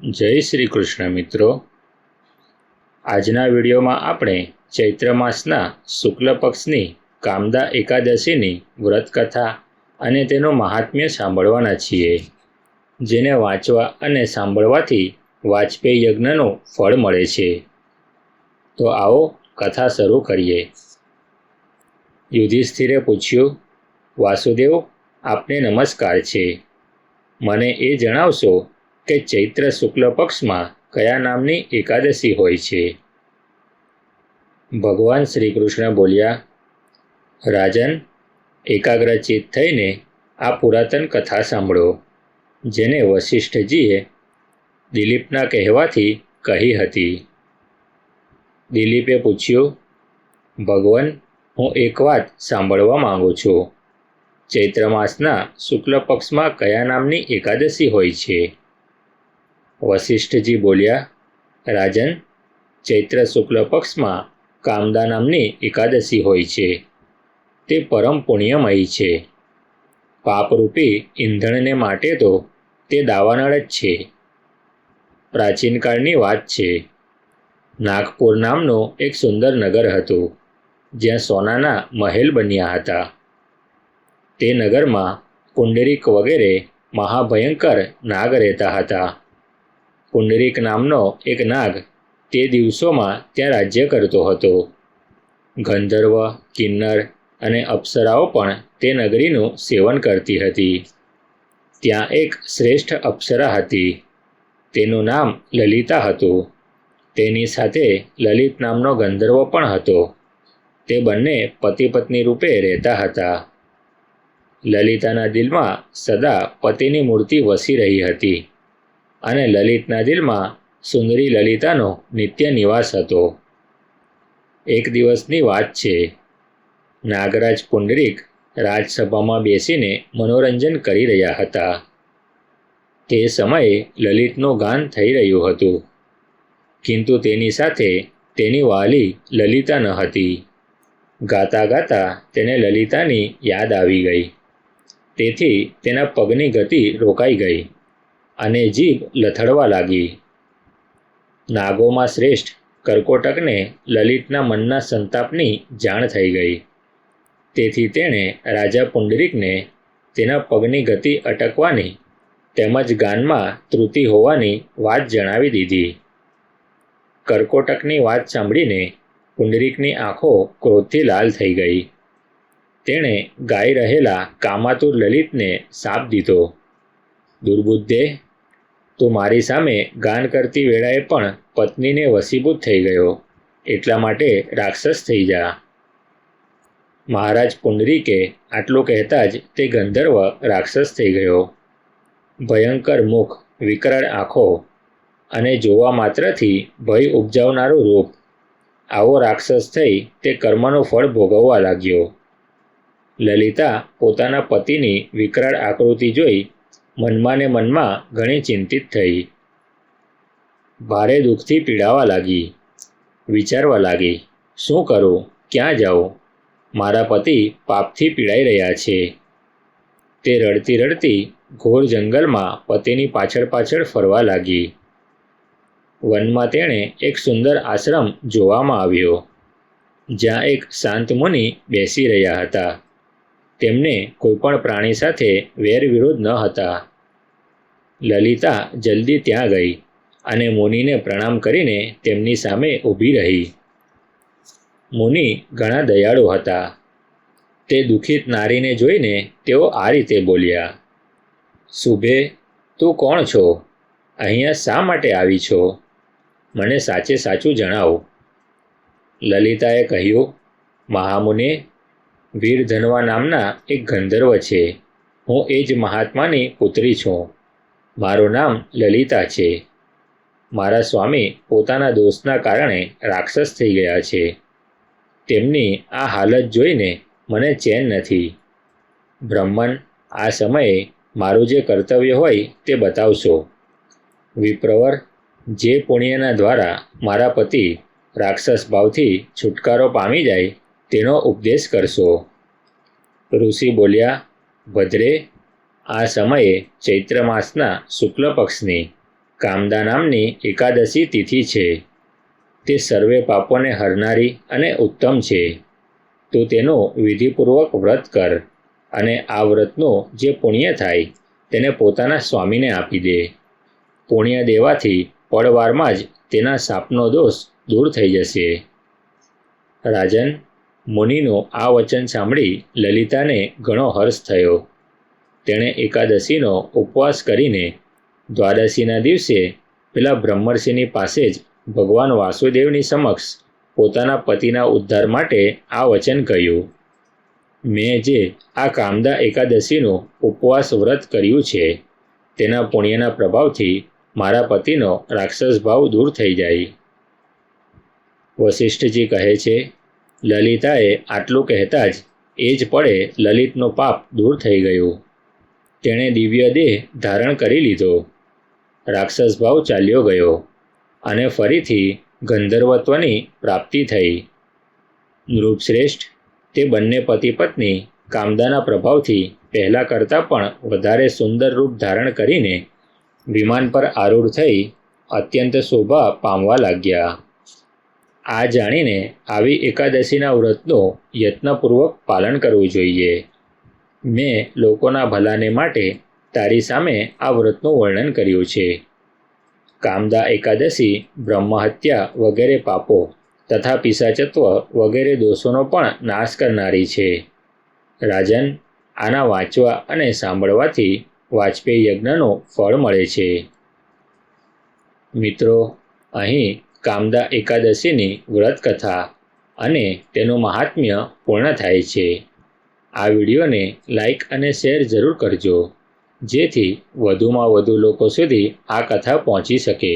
જય શ્રી કૃષ્ણ મિત્રો. આજના વિડીયોમાં આપણે ચૈત્ર માસના શુક્લ પક્ષની કામદા એકાદશીની વ્રતકથા અને તેનું મહાત્મ્ય સાંભળવાના છીએ. જેને વાંચવા અને સાંભળવાથી વાજપેયી યજ્ઞનું ફળ મળે છે. તો આવો કથા શરૂ કરીએ. યુધિષ્ઠિરે પૂછ્યું, વાસુદેવ, આપને નમસ્કાર છે. મને એ જણાવશો કે ચૈત્ર શુક્લ પક્ષમાં કયા નામની એકાદશી હોય છે? ભગવાન શ્રી કૃષ્ણ બોલ્યા, રાજન એકાગ્રચિત થઈને આ પુરાતન કથા સાંભળો, જેને વશિષ્ઠજીએ દિલીપના કહેવાથી કહી હતી. દિલીપે પૂછ્યું, ભગવાન, હું એક વાત સાંભળવા માંગુ છું. ચૈત્ર માસના શુક્લ પક્ષમાં કયા નામની એકાદશી હોય છે? વશિષ્ઠજી બોલ્યા, રાજન, ચૈત્ર શુક્લ પક્ષમાં કામદા નામની એકાદશી હોય છે. તે પરમ પુણ્યમયી છે. પાપરૂપી ઈંધણને માટે તો તે દાવાનળ જ છે. પ્રાચીનકાળની વાત છે. નાગપુર નામનું એક સુંદર નગર હતું, જ્યાં સોનાના મહેલ બન્યા હતા. તે નગરમાં કુંડરીક વગેરે મહાભયંકર નાગ રહેતા હતા. પુંડરીક નામનો એક નાગ તે દિવસોમાં ત્યાં રાજ્ય કરતો હતો. ગંધર્વ, કિન્નર અને અપ્સરાઓ પણ તે નગરીનું સેવન કરતી હતી. ત્યાં એક શ્રેષ્ઠ અપ્સરા હતી. તેનું નામ લલિતા હતું. તેની સાથે લલિત નામનો ગંધર્વ પણ હતો. તે બંને પતિ પત્ની રૂપે રહેતા હતા. લલિતાના દિલમાં સદા પતિની મૂર્તિ વસી રહી હતી. અને લલિતના દિલમાં સુંદરી લલિતાનો નિત્ય નિવાસ હતો. એક દિવસની વાત છે. નાગરાજ પુંડરીક રાજસભામાં બેસીને મનોરંજન કરી રહ્યા હતા. તે સમયે લલિતનું ગાન થઈ રહ્યું હતું. કિંતુ તેની સાથે તેની વાલી લલિતા ન હતી. ગાતા ગાતા તેને લલિતાની યાદ આવી ગઈ. તેથી તેના પગની ગતિ રોકાઈ ગઈ. અને જીભ લથડવા લાગી. નાગોમાં શ્રેષ્ઠ કર્કોટકને લલિતના મનના સંતાપની જાણ થઈ ગઈ. તેથી તેણે રાજા પુંડરીકને તેના પગની ગતિ અટકવાની તેમજ ગાનમાં ત્રુટિ હોવાની વાત જણાવી દીધી. કર્કોટકની વાત સાંભળીને પુંડરીકની આંખો ક્રોધથી લાલ થઈ ગઈ. તેણે ગાઈ રહેલા કામાતુર લલિતને સાપ દીધો. દુર્બુદ્ધે તું મારી સામે ગાન કરતી વેળાએ પણ પત્નીને વસીભૂત થઈ ગયો. એટલા માટે રાક્ષસ થઈ જા. મહારાજ પુંડરીકે આટલું કહેતા જ તે ગંધર્વ રાક્ષસ થઈ ગયો. ભયંકર મુખ, વિકરાળ આંખો અને જોવા માત્રથી ભય ઉપજાવનારું રૂપ. આવો રાક્ષસ થઈ તે કર્મનું ફળ ભોગવવા લાગ્યો. લલિતા પોતાના પતિની વિકરાળ આકૃતિ જોઈ મનમાં ને મનમાં ઘણી ચિંતિત થઈ. ભારે દુઃખથી પીડાવા લાગી, વિચારવા લાગી, શું કરું, ક્યાં જાઉં? મારા પતિ પાપથી પીડાઈ રહ્યા છે. તે રડતી રડતી ઘોર જંગલમાં પતિની પાછળ પાછળ ફરવા લાગી. વનમાં તેણે એક સુંદર આશ્રમ જોવામાં આવ્યો, જ્યાં એક શાંત મુનિ બેસી રહ્યા હતા. તેમને કોઈપણ પ્રાણી સાથે વેરવિરોધ ન હતા. લલિતા જલ્દી ત્યાં ગઈ અને મુનિને પ્રણામ કરીને તેમની સામે ઊભી રહી. મુનિ ઘણા દયાળુ હતા. તે દુઃખિત નારીને જોઈને તેઓ આ રીતે બોલ્યા, શુભે, તું કોણ છો? અહીંયા શા માટે આવી છો? મને સાચે સાચું જણાવો. લલિતાએ કહ્યું, મહામુને વીરધનવા નામના એક ગંધર્વ છે. હું એ જ મહાત્માની પુત્રી છું. મારું નામ લલિતા છે. મારા સ્વામી પોતાના દોષના કારણે રાક્ષસ થઈ ગયા છે. તેમની આ હાલત જોઈને મને ચેન નથી. બ્રહ્મન આ સમયે મારું જે કર્તવ્ય હોય તે બતાવશો. વિપ્રવર, જે પુણ્યના દ્વારા મારા પતિ રાક્ષસ ભાવથી છુટકારો પામી જાય તેનો ઉપદેશ કરશો. ઋષિ બોલ્યા, ભદ્રે, આ સમયે ચૈત્ર માસના શુક્લ પક્ષની કામદા નામની એકાદશી તિથિ છે. તે સર્વે પાપોને હરનારી અને ઉત્તમ છે. તો તેનો વિધિપૂર્વક વ્રત કર અને આ વ્રતનું જે પુણ્ય થાય તેને પોતાના સ્વામીને આપી દે. પુણ્ય દેવાથી પળવારમાં જ તેના સાપનો દોષ દૂર થઈ જશે. રાજન મુનિનું આ વચન સાંભળી લલિતાને ઘણો હર્ષ થયો. તેણે એકાદશીનો ઉપવાસ કરીને દ્વાદશીના દિવસે પેલા બ્રહ્મર્ષિની પાસે જ ભગવાન વાસુદેવની સમક્ષ પોતાના પતિના ઉદ્ધાર માટે આ વચન કહ્યું. મેં જે આ કામદા એકાદશીનું ઉપવાસ વ્રત કર્યું છે, તેના પુણ્યના પ્રભાવથી મારા પતિનો રાક્ષસ ભાવ દૂર થઈ જાય. વશિષ્ઠજી કહે છે લલિતાએ આટલું કહેતા જ એ જ પડે લલિતનો પાપ દૂર થઈ ગયું. તેણે દિવ્ય દેહ ધારણ કરી લીધો. રાક્ષસ ભાવ ચાલ્યો ગયો અને ફરીથી ગંધર્વત્વની પ્રાપ્તિ થઈ. નૃપશ્રેષ્ઠ તે બંને પતિ પત્ની કામદાના પ્રભાવથી પહેલાં કરતાં પણ વધારે સુંદર રૂપ ધારણ કરીને વિમાન પર આરૂઢ થઈ અત્યંત શોભા પામવા લાગ્યા. આ જાણીને આવી એકાદશીના વ્રતનો યત્નપૂર્વક પાલન કરવું જોઈએ. મેં લોકોના ભલાને માટે તારી સામે આ વ્રતનું વર્ણન કર્યું છે. કામદા એકાદશી, બ્રહ્મહત્યા વગેરે પાપો તથા પિસાચત્વ વગેરે દોષોનો પણ નાશ કરનારી છે. રાજન, આના વાંચવા અને સાંભળવાથી વાજપેયી યજ્ઞનું ફળ મળે છે. મિત્રો, અહીં કામદા એકાદશીની વ્રત કથા અને તેનું મહાત્મ્ય પૂર્ણ થાય છે. આ વિડીયોને લાઈક અને શેર જરૂર કરજો, જેથી વધુમાં વધુ લોકો સુધી આ કથા પહોંચી શકે.